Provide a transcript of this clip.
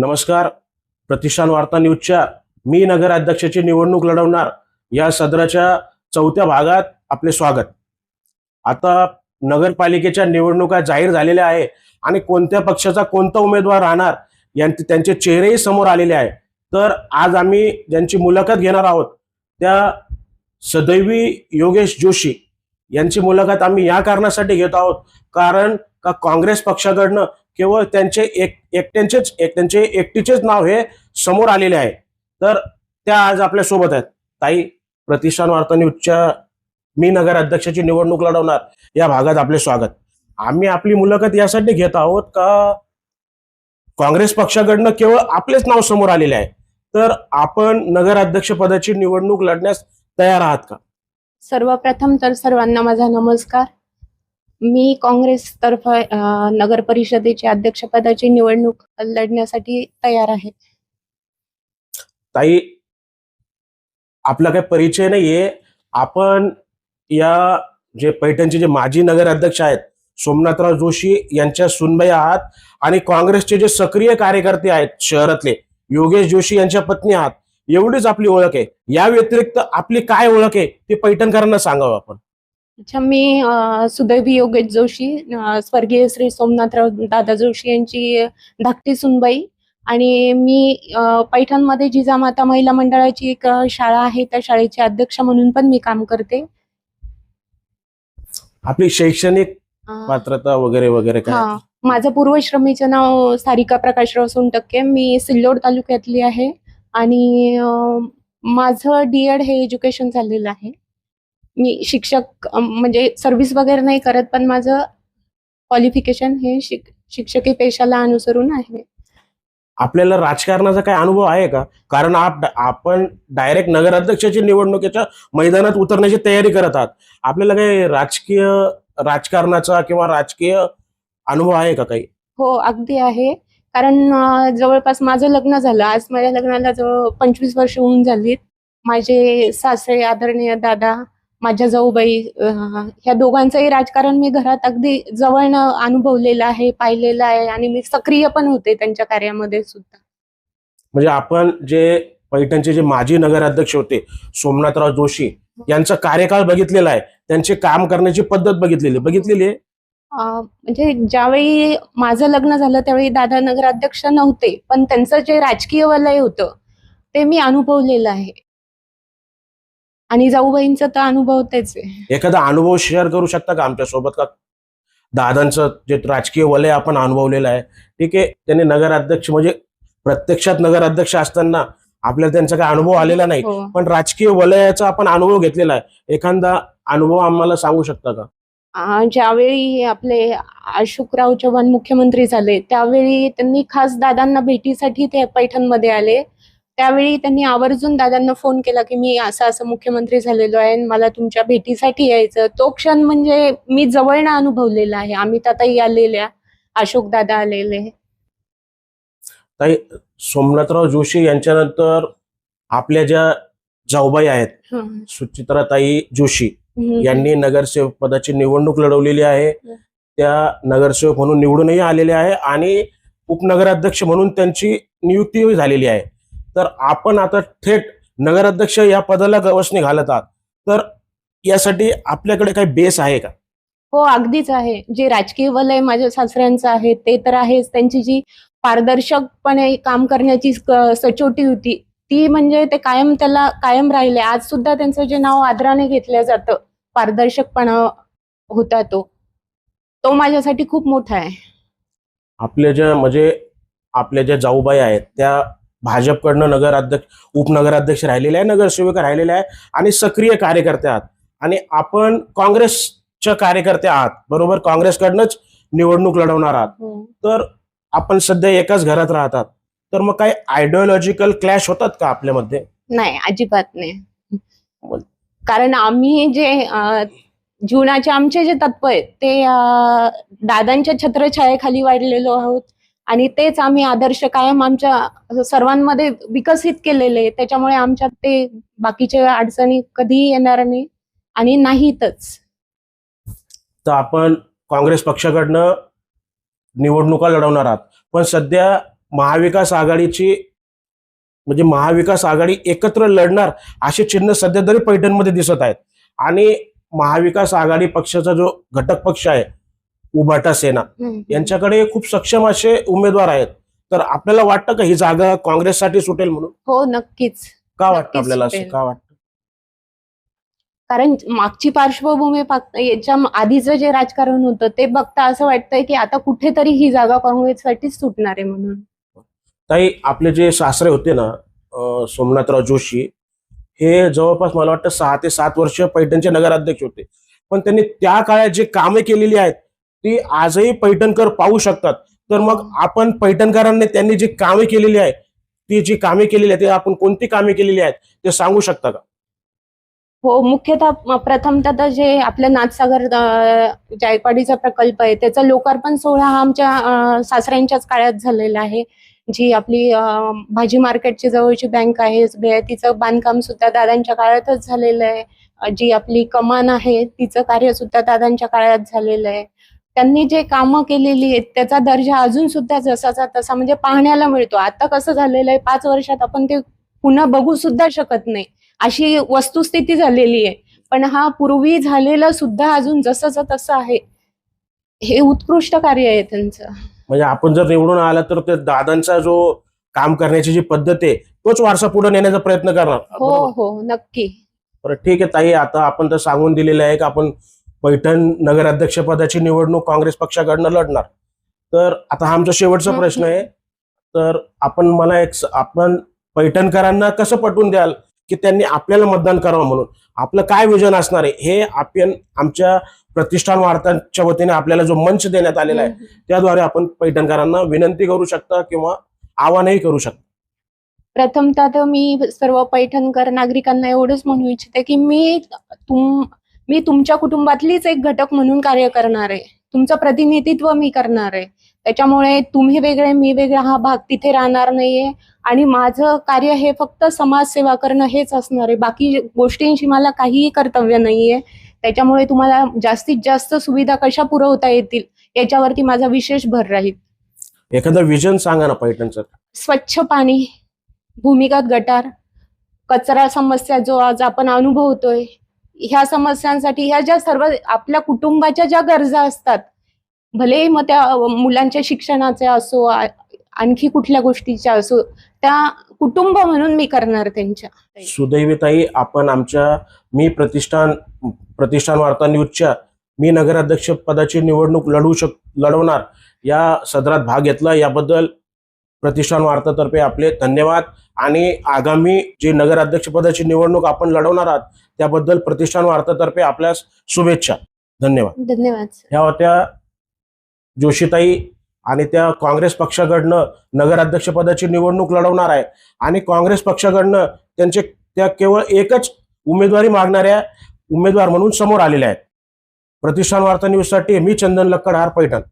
नमस्कार. प्रतिष्ठान वार्ता न्यूजच्या मी नगराध्यक्षाची निवडणूक लढवणार या सदराच्या चौथ्या भागात आपले स्वागत. आता नगरपालिकेच्या निवडणुका जाहीर झालेल्या आहे आणि कोणत्या पक्षाचा कोणता उमेदवार राहणार यांचे त्यांचे चेहरेही समोर आलेले आहे. तर आज आम्ही ज्यांची मुलाखत घेणार आहोत त्या सदैवी योगेश जोशी यांची मुलाखत आम्ही या कारणासाठी घेत आहोत. कारण का काँग्रेस पक्षाकडनं केवळ त्यांचे एक एकट्यांचेच एक त्यांचे एकटीचेच नाव हे समोर आलेले आहे. तर त्या आज आपल्यासोबत आहेत. ताई प्रतिष्ठान वार्ता न्यूजच्या मी नगर अध्यक्षाची निवडणूक लढवणार. या भागात आपले स्वागत. आम्ही आपली मुलाखत यासाठी घेत आहोत का? काँग्रेस पक्षाकडनं केवळ आपलेच नाव समोर आलेले आहे. तर आपण नगराध्यक्ष पदाची निवडणूक लढण्यास तयार आहात का? सर्वप्रथम तर सर्वांना माझा नमस्कार. मी काँग्रेसतर्फे नगर परिषदेचे अध्यक्षपदाची निवडणूक लढण्यासाठी तयार आहे. ताई आपला काही परिचय नाहीये. आपण या जे पैठणचे जे माजी नगर अध्यक्ष आहेत सोमनाथराव जोशी यांच्या सुनबाई आहात आणि काँग्रेसचे जे सक्रिय कार्यकर्ते आहेत शहरातले योगेश जोशी यांच्या पत्नी आहात एवढीच आपली ओळख आहे. या व्यतिरिक्त आपली काय ओळख आहे ते पैठणकरांना सांगावं आपण. अच्छा मी सुदैवी योगेश जोशी स्वर्गीय श्री सोमनाथराव दादा जोशी यांची धाकटी सुनबाई आणि मी पैठणमध्ये जिजामाता महिला मंडळाची एक शाळा आहे त्या शाळेचे अध्यक्ष म्हणून पण मी काम करते. आपली शैक्षणिक पात्रता वगैरे वगैरे काय? माझं पूर्वश्रमीचं नाव सारिका प्रकाशराव सोनटक्के मी सिल्लोड तालुक्यातली आहे आणि माझं डी एड हे एज्युकेशन झालेलं आहे. मी शिक्षक म्हणजे सर्व्हिस वगैरे नाही करत पण माझं क्वालिफिकेशन हे शिक शिक्षकी पेशाला अनुसरून आहे. आपल्याला राजकारणाचा काय अनुभव आहे का? कारण आप आपण डायरेक्ट नगराध्यक्षाची निवडणुकीच्या मैदानात उतरण्याची तयारी करत आहात. आपल्याला काही राजकीय राजकारणाचा किंवा राजकीय अनुभव आहे का काही? हो अगदी आहे. कारण जवळपास माझं लग्न झालं. आज माझ्या लग्नाला जवळ पंचवीस वर्ष होऊन झालीत. माझे सासरे आदरणीय दादा माझ्या जाऊबाई ह्या दोघांचंही राजकारण मी घरात अगदी जवळनं अनुभवलेलं आहे पाहिलेलं आहे आणि मी सक्रिय पण होते त्यांच्या कार्यामध्ये सुद्धा. म्हणजे आपण जे पैठणचे जे माजी नगराध्यक्ष होते सोमनाथराव जोशी यांचा कार्यकाळ बघितलेला आहे. त्यांचे काम करण्याची पद्धत बघितलेली बघितलेली आहे? म्हणजे ज्यावेळी माझं लग्न झालं त्यावेळी दादा नगराध्यक्ष नव्हते पण त्यांचं जे राजकीय वलय होतं ते मी अनुभवलेलं आहे. आणि जाऊबाईंचा तर अनुभव तेच आहे. एखादा अनुभव शेअर करू शकता का आमच्यासोबत का दादांचं जे राजकीय वलय आपण अनुभवलेलं आहे ठीक आहे त्यांनी नगराध्यक्ष म्हणजे प्रत्यक्षात नगराध्यक्ष असताना आपल्याला त्यांचा काय अनुभव आलेला नाही हो. पण राजकीय वलयाचा आपण अनुभव घेतलेला आहे. एखादा अनुभव आम्हाला सांगू शकता का? ज्यावेळी आपले अशोकराव चव्हाण मुख्यमंत्री झाले त्यावेळी त्यांनी खास दादांना भेटीसाठी ते पैठणमध्ये आले. त्यावेळी त्यांनी आवर्जून दादांना फोन केला की मी असं असं मुख्यमंत्री झालेलो आहे आणि मला तुमच्या भेटीसाठी यायचं. तो क्षण म्हणजे मी जवळनं अनुभवलेला आहे. आम्ही ताई आलेल्या अशोक दादा आलेले. ताई सोमनाथराव जोशी यांच्यानंतर आपल्या ज्या जाऊबाई आहेत. सुचित्राताई जोशी. यांनी नगरसेवक पदाची निवडणूक लढवलेली आहे. त्या नगरसेवक म्हणून निवडूनही आलेले आहे आणि उपनगराध्यक्ष म्हणून त्यांची नियुक्ती झालेली आहे. तर आपण आता थेट नगराध्यक्ष या पदाला गवसणी घालत आहात. तर यासाठी आपल्याकडे काही बेस आहे का? हो अगदीच आहे. जे राजकीय वलय माझ्या सासऱ्यांचं आहे ते तर आहेच. त्यांची जी पारदर्शकपणे काम करण्याची सचोटी होती ती म्हणजे ते कायम त्याला कायम राहिले. आज सुद्धा त्यांचं जे नाव आदराने घेतलं जातं पारदर्शकपणा होता तो. तो माझ्यासाठी खूप मोठा आहे. आपल्या ज्या म्हणजे आपल्या ज्या जाऊबाई आहेत त्या भाजपकडनं नगराध्यक्ष उपनगराध्यक्ष राहिलेल्या आहे नगरसेविका राहिलेल्या आहे आणि सक्रिय कार्यकर्ते आहात. आणि आपण काँग्रेसच्या कार्यकर्ते आहात. बरोबर? काँग्रेसकडनंच निवडणूक लढवणार आहात. तर आपण सध्या एकाच घरात राहतात. तर मग काही आयडिओलॉजिकल क्लॅश होतात का आपल्यामध्ये? नाही अजिबात नाही. कारण आम्ही जे जीवनाचे आमचे जे तत्व आहेत ते दादांच्या छत्रछायेखाली वाढलेलो आहोत. आणि तेच आम्ही आदर्श कायम आमच्या सर्वांमध्ये विकसित केलेले त्याच्यामुळे आमच्यात ते बाकीच्या अडचणी कधीही येणार नाही आणि नाहीतच. तर आपण काँग्रेस पक्षाकडनं निवडणुका लढवणार आहात. पण सध्या महाविकास आघाडीची म्हणजे महाविकास आघाडी एकत्र लढणार असे चिन्ह सध्या तरी पैठणमध्ये दिसत आहेत. आणि महाविकास आघाडी पक्षाचा जो घटक पक्ष आहे उभाटा सेना. यांच्याकडे खूप सक्षम असे उमेदवार आहेत. तर आपल्याला वाटतं का ही जागा काँग्रेससाठी सुटेल म्हणून? हो नक्कीच. का वाटतं आपल्याला असं. का वाटतं? कारण मागची पार्श्वभूमी याच्या आधीचं जे राजकारण होतं ते बघता असं वाटतंय की आता कुठेतरी ही जागा काँग्रेससाठीच सुटणार आहे म्हणून. ताई आपले जे सासरे होते ना सोमनाथराव जोशी हे जवळपास मला वाटतं सहा ते सात वर्ष पैठणचे नगराध्यक्ष होते. पण त्यांनी त्या काळात जे कामे केलेली आहेत ती आजही पैठणकर पाहू शकतात. तर मग आपण पैठणकरांनी त्यांनी जी कामे केलेली आहेत ती जी कामे केलेली आहेत ते आपण कोणती कामे केलेली आहेत ते सांगू शकता का? हो मुख्यतः प्रथमतः तर जे आपल्या नाथसागर जायकवाडीचा प्रकल्प आहे त्याचा लोकार्पण सोहळा हा आमच्या सासऱ्यांच्याच काळात झालेला आहे. जी आपली भाजी मार्केटची जवळची बँक आहे तिचं बांधकाम सुद्धा दादांच्या काळातच झालेलं आहे. जी आपली कमान आहे तिचं कार्य सुद्धा दादांच्या काळात झालेलं आहे. त्यांनी जे कामं केलेली आहेत त्याचा दर्जा अजून सुद्धा जसाचा तसा म्हणजे पाहण्याला मिळतो. आता कसं झालेलं आहे पाच वर्षात आपण ते पुन्हा बघू सुद्धा शकत नाही. अशी वस्तुस्थिती झालेली आहे. पण हा पूर्वी झालेलं सुद्धा अजून जसंच तसं आहे हे उत्कृष्ट कार्य आहे त्यांचं. म्हणजे आपण जर निवडून आला तर ते दादांचा जो काम करण्याची जी पद्धत आहे तोच वारसा पुढे नेण्याचा प्रयत्न करणार. हो? हो नक्की. बरं ठीक आहे ताई. आता आपण तर सांगून दिलेलं आहे की आपण पैठण नगराध्यक्षपदाची निवडणूक काँग्रेस पक्षाकडनं लढणार. तर आता हा आमचा शेवटचा. प्रश्न आहे. तर आपण मला एक आपण पैठणकरांना कसं पटवून द्याल की त्यांनी आपल्याला मतदान करावं म्हणून? आपलं काय विजन असणार आहे? हे आपण आमच्या प्रतिष्ठान वार्तांच्या वतीने आपल्याला जो मंच देण्यात आलेला आहे त्याद्वारे आपण पैठणकरांना विनंती करू शकता किंवा आवाहनही करू शकता. प्रथमतः तर मी सर्व पैठणकर नागरिकांना एवढंच म्हणू इच्छिते की मी तुम मी तुमच्या कुटुंबातलीच एक घटक म्हणून कार्य करणार आहे. तुमचं प्रतिनिधित्व मी करणार आहे. त्याच्यामुळे तुम्ही वेगळे मी वेगळा हा भाग तिथे राहणार नाहीये. आणि माझं कार्य हे फक्त समाजसेवा करणं हेच असणार आहे. बाकी गोष्टींशी मला काहीही कर्तव्य नाहीये. त्याच्यामुळे तुम्हाला जास्तीत जास्त सुविधा कशा पुरवता येतील याच्यावरती माझा विशेष भर राहील. एखादं विजन सांगा ना पैठणचं. स्वच्छ पाणी भूमिगत गटार कचरा समस्या जो आज आपण अनुभवतोय ह्या समस्यांसाठी ह्या ज्या सर्व आपल्या कुटुंबाच्या ज्या गरजा असतात भले मग त्या मुलांच्या शिक्षणाच्या असो आणखी कुठल्या गोष्टीच्या असो त्या कुटुंब म्हणून मी करणार त्यांच्या. सुदैवीताई आपण आमच्या मी प्रतिष्ठान प्रतिष्ठान वार्ता न्यूजच्या मी नगराध्यक्ष पदाची निवडणूक लढवू शक लढवणार या सदरात भाग घेतला. याबद्दल प्रतिष्ठान वार्तातर्फे आपले धन्यवाद. आणि आगामी जी नगराध्यक्ष पदाची निवडणूक आपण लढवणार आहात त्याबद्दल प्रतिष्ठान वार्तातर्फे आपल्यास शुभेच्छा. धन्यवाद. धन्यवाद. ह्या होत्या जोशीताई आणि त्या काँग्रेस पक्षाकडनं नगराध्यक्षपदाची निवडणूक लढवणार आहे. आणि काँग्रेस पक्षाकडनं त्यांचे त्या केवळ एकच उमेदवारी मागणाऱ्या उमेदवार म्हणून समोर आलेल्या आहेत. प्रतिष्ठान वार्ता न्यूजसाठी मी चंदन लक्कड हार पैठण.